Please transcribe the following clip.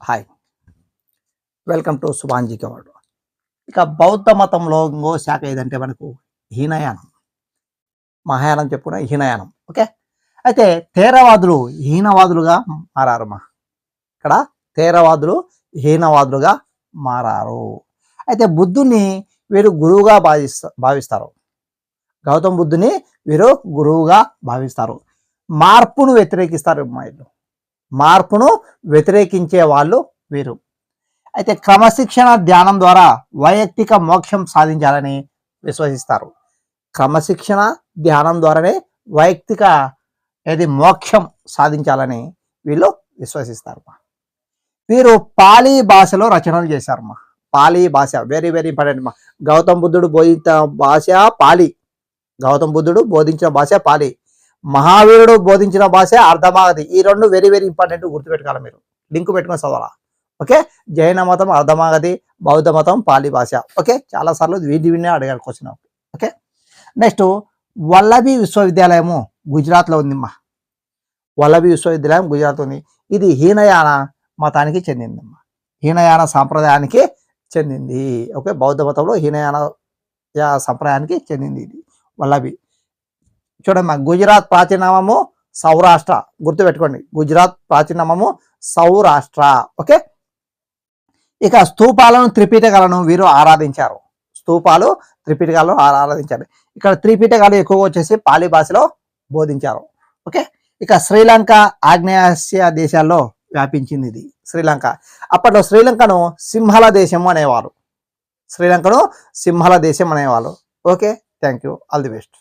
Hi welcome to సుభాంజీ కవాడు ఇక బౌద్ధ మతంలో ఇంకో శాఖ ఏదంటే మనకు హీనయానం. మహాయానం చెప్పుకున్న హీనయానం. ఓకే? అయితే తేరవాదులు హీనవాదులుగా మారారు మా. ఇక్కడ తేరవాదులు హీనవాదులుగా మారారు. అయితే బుద్ధుని వీరు గురువుగా భావిస్త భావిస్తారు. గౌతమ బుద్ధుని వీరు గురువుగా భావిస్తారు. మార్పును వ్యతిరేకిస్తారు అమ్మాయిలు మార్పును వ్యతిరేకించే వాళ్ళు వీరు. అయితే క్రమశిక్షణ ధ్యానం ద్వారా వైయక్తిక మోక్షం సాధించాలని విశ్వసిస్తారు. క్రమశిక్షణ ధ్యానం ద్వారానే వైయక్తిక ఏది మోక్షం సాధించాలని వీళ్ళు విశ్వసిస్తారు వీరు పాలీ భాషలో రచనలు చేశారు మా పాలీ భాష వెరీ వెరీ ఇంపార్టెంట్ మా. గౌతమ బుద్ధుడు బోధించిన భాష పాలి. గౌతమ బుద్ధుడు బోధించిన భాష పాలి. మహావీరుడు బోధించిన భాష అర్ధమాగది ఈ రెండు వెరీ వెరీ ఇంపార్టెంట్ గుర్తుపెట్టుకోవాలి మీరు. లింక్ పెట్టుకుని చదవాలా? ఓకే? జైన మతం అర్ధమాగది బౌద్ధ మతం పాలి భాష. ఓకే? చాలా సార్లు వినే అడిగారు క్వశ్చన్ ఓకే? నెక్స్ట్ వల్లభి విశ్వవిద్యాలయము గుజరాత్లో ఉందిమ్మా. వల్లభి విశ్వవిద్యాలయం గుజరాత్ ఉంది. ఇది హీనయాన మతానికి చెందిందమ్మా. హీనయాన సాంప్రదాయానికి చెందింది. ఓకే? బౌద్ధ మతంలో హీనయాన సంప్రదాయానికి చెందింది ఇది. వల్లభి. చూడమ్మా గుజరాత్ ప్రాచీనామము సౌరాష్ట్ర. గుర్తుపెట్టుకోండి గుజరాత్ ప్రాచీనామము సౌరాష్ట్ర. ఓకే? ఇక స్తూపాలను త్రిపీఠకాలను వీరు ఆరాధించారు. స్తూపాలు త్రిపీఠకాలను ఆరాధించారు. ఇక్కడ త్రిపీఠకాలు ఎక్కువగా వచ్చేసి పాలి భాషలో బోధించారు. ఓకే? ఇక శ్రీలంక ఆగ్నేయాసియా దేశాల్లో వ్యాపించింది ఇది శ్రీలంక. అప్పట్లో శ్రీలంకను సింహల దేశం అనేవారు. శ్రీలంకను సింహల దేశం అనేవాళ్ళు okay? Thank you. All the best.